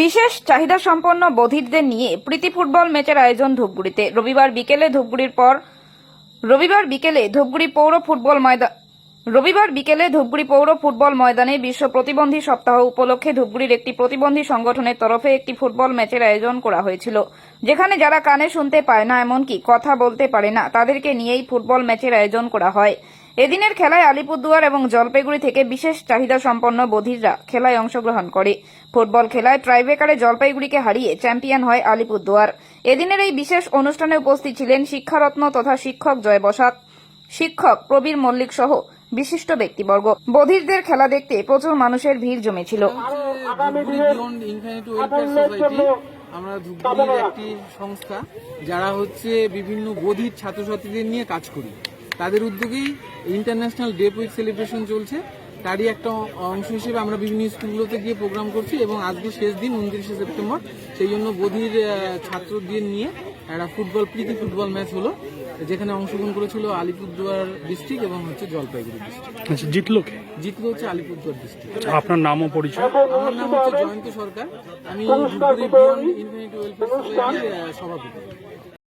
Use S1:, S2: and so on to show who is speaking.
S1: বিশেষ চাহিদা সম্পন্ন বধিরদের নিয়ে প্রীতি ফুটবল ম্যাচের আয়োজন ধূপগুড়িতে। রবিবার বিকেলে ধূপগুড়ির পর রবিবার বিকেলে ধূপগুড়ি পৌর ফুটবল ময়দান রবিবার বিকেলে ধূপগুড়ি পৌর ফুটবল ময়দানে বিশ্ব প্রতিবন্ধী সপ্তাহ উপলক্ষে ধূপগুড়ির একটি প্রতিবন্ধী সংগঠনের তরফে একটি ফুটবল ম্যাচের আয়োজন করা হয়েছিল। যেখানে যারা কানে শুনতে পায় না, এমনকি কথা বলতে পারে না, তাদেরকে নিয়েই ফুটবল ম্যাচের আয়োজন করা হয়। এদিনের খেলায় আলিপুরদুয়ার এবং জলপাইগুড়ি থেকে বিশেষ চাহিদা সম্পন্ন বধিররা খেলায় অংশগ্রহণ করে। ফুটবল খেলায় ট্রাইবেকারে জলপাইগুড়িকে হারিয়ে চ্যাম্পিয়ন হয় আলিপুরদুয়ার। এদিনের এই বিশেষ অনুষ্ঠানে উপস্থিত ছিলেন শিক্ষারত্ন তথা শিক্ষক জয় বসাক শিক্ষক প্রবীর মল্লিক সহ বিশিষ্ট ব্যক্তিবর্গ। বধিরদের খেলা দেখতে প্রচুর মানুষের ভিড় জমেছিল।
S2: আমরা ধূপগুড়ির একটি সংস্থা যারা হচ্ছে বিভিন্ন বধির ছাত্রছাত্রীদের নিয়ে কাজ করি। তাদের উদ্যোগেই ইন্টারন্যাশনাল ডে উইক সেলিব্রেশন চলছে। তারই একটা অংশ হিসেবে আমরা বিভিন্ন স্কুলগুলোতে গিয়ে প্রোগ্রাম করছি এবং আজকে শেষ দিন উনত্রিশে সেপ্টেম্বর। সেই জন্য বধির ছাত্রদের নিয়ে একটা ফুটবল প্রীতি ফুটবল ম্যাচ হলো যেখানে অংশগ্রহণ করেছিল আলিপুরদুয়ার ডিস্ট্রিক্ট এবং হচ্ছে জলপাইগুড়ি ডিস্ট্রিক্ট।
S3: আচ্ছা জিতলো কে?
S2: জিতলো হচ্ছে আলিপুরদুয়ার ডিস্ট্রিক্ট।
S3: আচ্ছা, আপনার নামও পরিচয়
S2: আমার নাম হচ্ছে জয়ন্ত সরকার। আমি ইনফিনিটি ওয়েলফেয়ার সভাপতি।